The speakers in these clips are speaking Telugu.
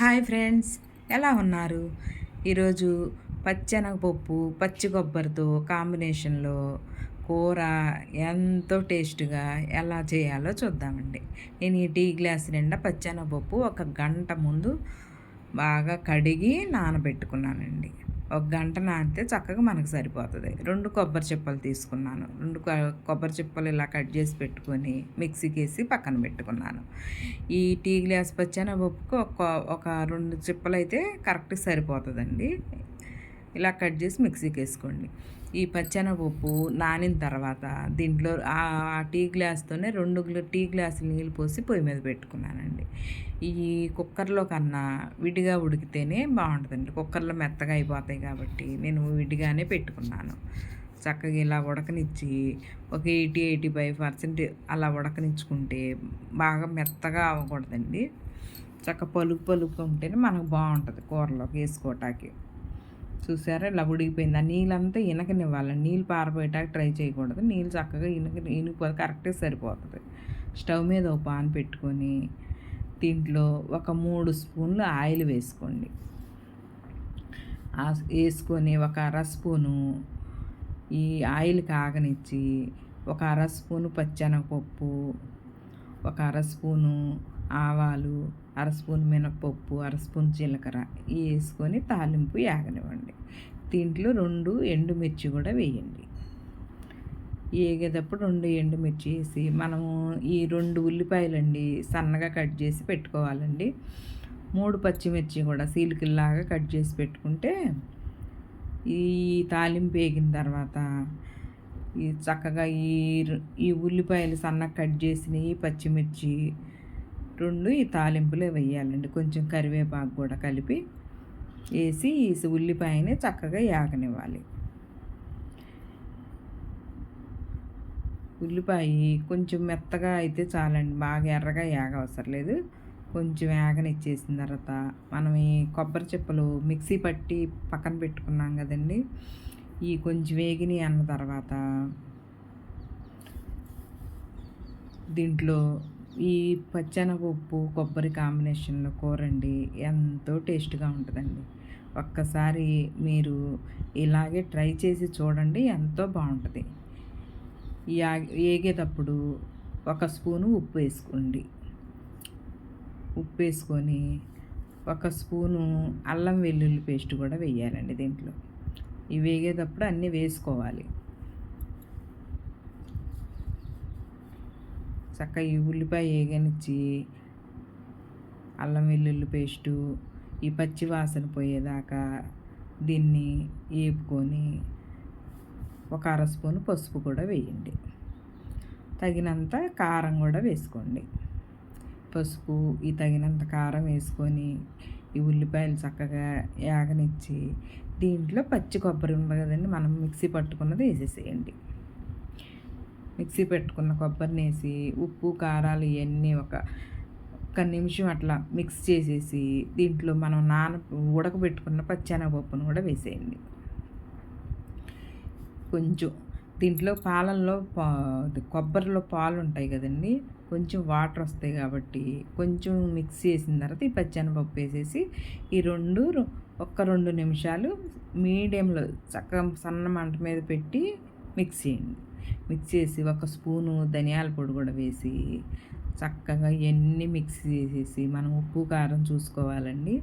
హాయ్ ఫ్రెండ్స్ ఎలా ఉన్నారు? ఈరోజు పచ్చెనగపప్పు పచ్చి కొబ్బరితో కాంబినేషన్లో కూర ఎంతో టేస్ట్గా ఎలా చేయాలో చూద్దామండి. నేను ఈ టీ గ్లాస్ నిండా పచ్చెనగపప్పు ఒక గంట ముందు బాగా కడిగి నానబెట్టుకున్నానండి. ఒక గంట నానితే చక్కగా మనకు సరిపోతుంది. రెండు కొబ్బరి చిప్పలు తీసుకున్నాను. రెండు కొబ్బరి చిప్పలు ఇలా కట్ చేసి పెట్టుకొని మిక్సీకి వేసి పక్కన పెట్టుకున్నాను. ఈ టీ గ్లాస్ పచ్చెనపప్పుకు ఒక ఒక రెండు చిప్పలు అయితే కరెక్ట్ సరిపోతుందండి. ఇలా కట్ చేసి మిక్సీకి వేసుకోండి. ఈ పచ్చెనపప్పు నానిన తర్వాత దీంట్లో ఆ టీ గ్లాస్తోనే రెండు టీ గ్లాసులు నీళ్ళు పోసి పొయ్యి మీద పెట్టుకున్నానండి. ఈ కుక్కర్లో కన్నా విడిగా ఉడికితేనే బాగుంటుందండి. కుక్కర్లో మెత్తగా అయిపోతాయి కాబట్టి నేను విడిగానే పెట్టుకున్నాను. చక్కగా ఇలా ఉడకనిచ్చి ఒక ఎయిటీ ఎయిటీ ఫైవ్ పర్సెంట్ అలా ఉడకనిచ్చుకుంటే బాగా మెత్తగా అవ్వకూడదండి. చక్క పలుకు పలుకు ఉంటేనే మనకు బాగుంటుంది కూరలోకి వేసుకోవటానికి చూసారా? ఇలా ఉడికిపోయింది. ఆ నీళ్ళంతా ఇనకనివ్వాలి. నీళ్ళు పారబోయటానికి ట్రై చేయకూడదు. నీళ్ళు చక్కగా ఇనక ఇనికిపోతే కరెక్ట్గా సరిపోతుంది. స్టవ్ మీద ఒక పాన్ పెట్టుకొని దీంట్లో ఒక మూడు స్పూన్లు ఆయిల్ వేసుకోండి. వేసుకొని ఒక అర స్పూను ఈ ఆయిల్ కాగనిచ్చి ఒక అర స్పూను పచ్చెనగపప్పు ఒక అర స్పూను ఆవాలు అర స్పూన్ మినపప్పు అర స్పూన్ జీలకర్ర వేసుకొని తాలింపు వేగనివ్వండి దీంట్లో రెండు ఎండుమిర్చి కూడా వేయండి. ఏగేటప్పుడు రెండు ఎండుమిర్చి వేసి మనము ఈ రెండు ఉల్లిపాయలండి సన్నగా కట్ చేసి పెట్టుకోవాలండి. మూడు పచ్చిమిర్చి కూడా సీలికల్లాగా కట్ చేసి పెట్టుకుంటే ఈ తాలింపు వేగిన తర్వాత ఈ చక్కగా ఈ ఈ ఉల్లిపాయలు సన్నగా కట్ చేసినవి పచ్చిమిర్చి రెండు ఈ తాలింపులే వేయాలండి కొంచెం కరివేపాకు కూడా కలిపి వేసి ఈ ఉల్లిపాయని చక్కగా యాగనివ్వాలి. ఉల్లిపాయ కొంచెం మెత్తగా అయితే చాలండి. బాగా ఎర్రగా యాగ అవసరం లేదు. కొంచెం యాగనిచ్చేసిన తర్వాత మనం ఈ కొబ్బరి చిప్పలు మిక్సీ పట్టి పక్కన పెట్టుకున్నాం కదండి. ఈ కొంచెం వేగిని అన్న తర్వాత దీంట్లో ఈ పచ్చెనగపప్పు కొబ్బరి కాంబినేషన్లో కూర అండి ఎంతో టేస్ట్గా ఉంటుందండి. ఒక్కసారి మీరు ఇలాగే ట్రై చేసి చూడండి ఎంతో బాగుంటుంది. ఏగేటప్పుడు ఒక స్పూను ఉప్పు వేసుకోండి. ఉప్పు వేసుకొని ఒక స్పూను అల్లం వెల్లుల్లి పేస్ట్ కూడా వేయాలండి దీంట్లో. ఇవి వేగేటప్పుడు అన్నీ వేసుకోవాలి. చక్కగా ఈ ఉల్లిపాయ వేగనిచ్చి అల్లం వెల్లుల్లి పేస్టు ఈ పచ్చి వాసన పోయేదాకా దీన్ని వేపుకొని ఒక అర స్పూన్ పసుపు కూడా వేయండి. తగినంత కారం కూడా వేసుకోండి. పసుపు ఈ తగినంత కారం వేసుకొని ఈ ఉల్లిపాయలు చక్కగా యాగనిచ్చి దీంట్లో పచ్చి కొబ్బరి ఉంది కదండి మనం మిక్సీ పట్టుకున్నది వేసేసేయండి. మిక్సీ పెట్టుకున్న కొబ్బరిని వేసి ఉప్పు కారాలు ఇవన్నీ ఒక ఒక్క నిమిషం అట్లా మిక్స్ చేసేసి దీంట్లో మనం నాన ఉడకబెట్టుకున్న పచ్చెనగపప్పును కూడా వేసేయండి. కొంచెం దీంట్లో పాలల్లో పా కొబ్బరిలో పాలు ఉంటాయి కదండి కొంచెం వాటర్ వస్తాయి కాబట్టి కొంచెం మిక్స్ చేసిన తర్వాత ఈ పచ్చెనపప్పు వేసేసి ఈ రెండు ఒక్క రెండు నిమిషాలు మీడియంలో చక్కగా సన్న మంట మీద పెట్టి మిక్స్ చేయండి. మిక్స్ చేసి ఒక స్పూను ధనియాల పొడి కూడా వేసి చక్కగా ఇవన్నీ మిక్స్ చేసేసి మనం ఉప్పు కారం చూసుకోవాలండి.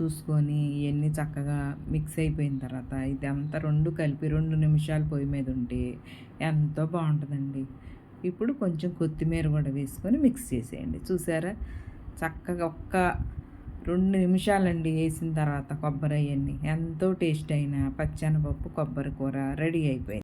చూసుకొని ఇవన్నీ చక్కగా మిక్స్ అయిపోయిన తర్వాత ఇదంతా రెండు కలిపి రెండు నిమిషాలు పొయ్యి మీద ఉంటే ఎంతో బాగుంటుందండి. ఇప్పుడు కొంచెం కొత్తిమీర కూడా వేసుకొని మిక్స్ చేసేయండి. చూసారా? చక్కగా ఒక్క రెండు నిమిషాలండి వేసిన తర్వాత కొబ్బరి అవన్నీ ఎంతో టేస్ట్ అయిన పచ్చనపప్పు కొబ్బరి కూర రెడీ అయిపోయింది.